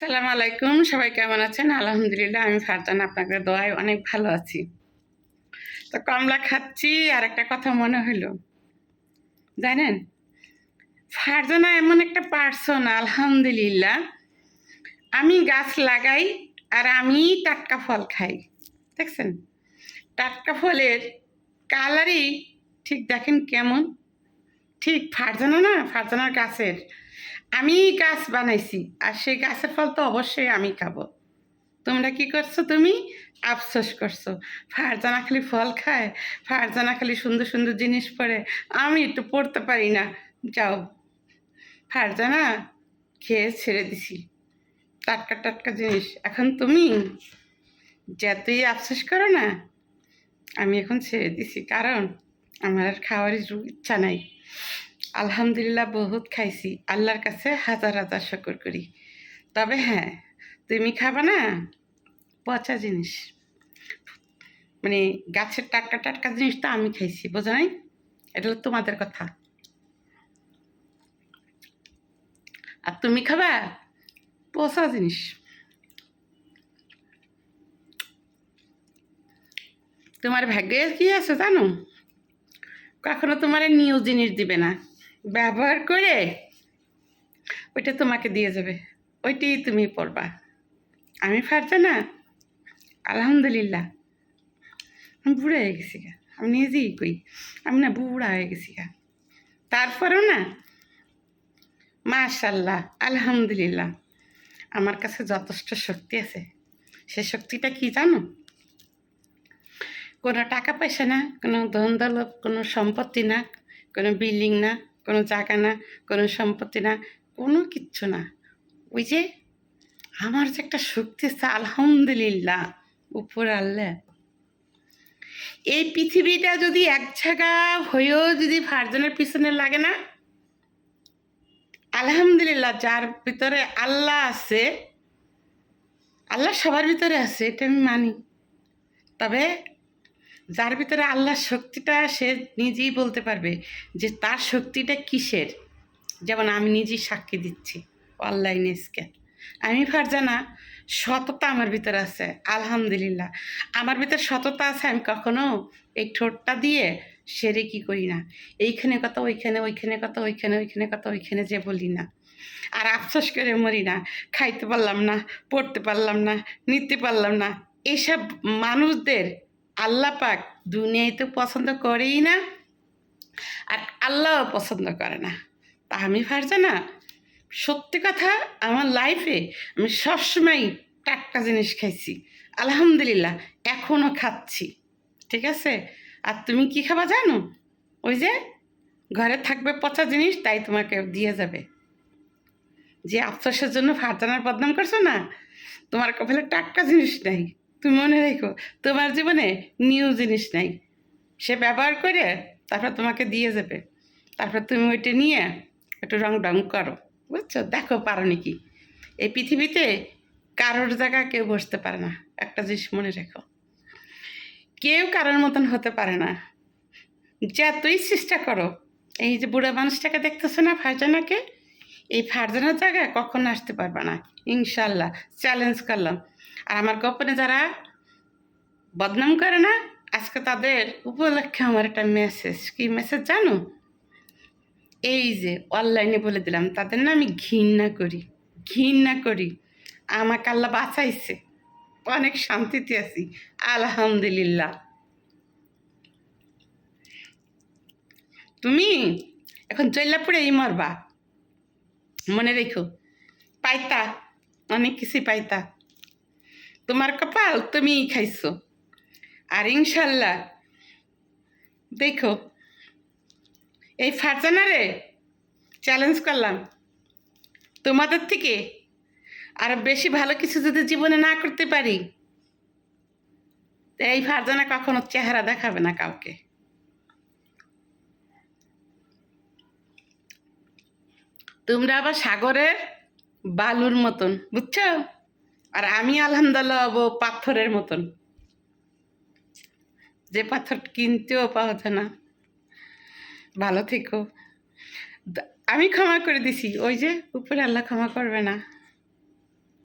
সালাম আলাইকুম, সবাই কেমন আছেন? আলহামদুলিল্লাহ, আমি ফারজান, আপনাদের দোয়ায় অনেক ভালো আছি। তো কমলা খাচ্ছি আর একটা কথা মনে হলো জানেন, ফারজানা এমন একটা পার্সন আলহামদুলিল্লাহ। আমি গাছ লাগাই আর আমি টাটকা ফল খাই। দেখছেন? টাটকা ফলের কালারই ঠিক দেখেন কেমন? ঠিক ফারজানা না, ফারজানার গাছের। আমি গাছ বানাইছি, আর সেই গাছের ফল তো অবশ্যই আমি খাব। তোমরা কি করছ তুমি? আফসোস করছ। ফারজানা খালি ফল খায়, ফারজানা খালি সুন্দর সুন্দর জিনিস পরে। আমি একটু পড়তে পারি না। যাও। ফারজানা, খেয়ে ছেড়ে দিছি। টাটকা টাটকা জিনিস। এখন তুমি যতই আফসোস করো না, আমি এখন ছেড়ে দিছি। কারণ আমার আর খাওয়ার ইচ্ছা নাই। আলহামদুলিল্লাহ বহুত খাইছি। আল্লাহর কাছে হাজার হাজার শকর করি। তবে হ্যাঁ তুমি খাবা না? পচা জিনিস। মানে গাছের টাটকা টাটকা জিনিস তো আমি খাইছি, বোঝো নাই? এটা তোমাদের কথা। আর তুমি খাবা? পচা জিনিস। তোমার ভাগ্যে কি আছে জানো? কখনো তোমার নিউ জিনিস দিবে না। ব্যবহার করে ওইটা তোমাকে দিয়ে যাবে। ওইটাই তুমি পড়বা। আমি ফারছে না আলহামদুলিল্লাহ। আমি বুড়া হয়ে গেছি গা। আমি নিজেই কই। আমি না বুড়া হয়ে গেছি গা। তারপরেও না মাশাল্লাহ আলহামদুলিল্লাহ, আমার কাছে যথেষ্ট শক্তি আছে। সে শক্তিটা কি জানো? কোনো টাকা পয়সা না, কোনো ধন দৌলত, কোনো সম্পত্তি না, কোনো বিল্ডিং না কোনো জায়গা না, কোনো সম্পত্তি না, কোনো কিচ্ছু না। ওই যে আমার যে একটা শক্তি আছে, আলহামদুলিল্লাহ, উপর আল্লাহ। এই পৃথিবীটা যদি এক জায়গা হয়েও যদি ফারজনের পিছনে লাগে না, আলহামদুলিল্লাহ, যার ভিতরে আল্লাহ আছে, আল্লাহ সবার ভিতরে আছে, এটা আমি মানি। তবে যার ভিতরে আল্লাহর শক্তিটা সে নিজেই বলতে পারবে যে তার শক্তিটা কিসের? যেমন আমি নিজেই সাক্ষী দিচ্ছি অনলাইনে স্ক্যান আমি ফারজানা, সততা আমার ভিতরে আছে, আলহামদুলিল্লাহ। আমার ভিতরে সততা আছে, আমি কখনো এই ঠোঁটটা দিয়ে সেরে কি করি না। এইখানে কথা, ওইখানে ওইখানে কথা, ওইখানে ওইখানে কথা, ওইখানে যে বলি না। আর আফসোস করে মরি না, খাইতে পারলাম না, পড়তে পারলাম না, নিতে পারলাম না। এসব মানুষদের আল্লাহ পাক দুনিয়ায় তো পছন্দ করেই না আর আল্লাহও পছন্দ করে না। তা আমি পারছে না সত্যি কথা আমার লাইফে আমি সবসময় টাটকা জিনিস খাইছি। আলহামদুলিল্লাহ এখনও খাচ্ছি। ঠিক আছে? আর তুমি কি খাবা জানো? ওই যে ঘরে থাকবে পচা জিনিস, তাই তোমাকে দিয়ে যাবে। যে আফসোসের জন্য ফারজানার বদনাম করছ না, তোমার কপালে টাটকা জিনিস নাই। তুমি মনে রেখো, তোমার জীবনে নিউ জিনিস নাই। সে ব্যবহার করে তারপর তোমাকে দিয়ে যাবে। তারপর তুমি ওইটা নিয়ে একটু রং ডং করো, বুঝছ? দেখো পারো নাকি? এই পৃথিবীতে কারোর জায়গা কেউ বসতে পারে না, একটা জিনিস মনে রেখো। কেউ কারোর মতন হতে পারে না। যা তুই চেষ্টা করো। এই যে বুড়ো মানুষটাকে দেখতেছো না ফারজানাকে এই ফারজানার জায়গায় কখনো আসতে পারবে না। ইনশাল্লাহ চ্যালেঞ্জ করলাম। আর আমার গোপনে যারা বদনাম করে না, আজকে তাদের উপলক্ষে আমার একটা মেসেজ কি মেসেজ জানো? এই যে অনলাইনে বলে দিলাম, তাদের না আমি ঘৃণা করি ঘৃণা করি। আমাকে আল্লাহ বাঁচাইছে। অনেক শান্তিতে আছি। আলহামদুলিল্লাহ। তুমি এখন জৈলাপুরেই মরবা। মনে রেখো। পাইতা, অনেক কিছুই পাইতা। তোমার কপাল তুমিই খাইছো। আর ইনশাল্লাহ, দেখো, এই ফারজানারে চ্যালেঞ্জ করলাম। তোমাদের থেকে আর বেশি ভালো কিছু যদি জীবনে না করতে পারি, এই ফারজানা কখনো চেহারা দেখাবে না কাউকে। তোমরা আবার সাগরের বালুর মতন, বুঝছ? আর আমি আলহামদুলিল্লাহ হব পাথরের মতন। যে পাথর কিনতেও পাওয়া যায় না। ভালো থেকো। আমি ক্ষমা করে দিছি। ওই যে, উপরে আল্লাহ ক্ষমা করবে না।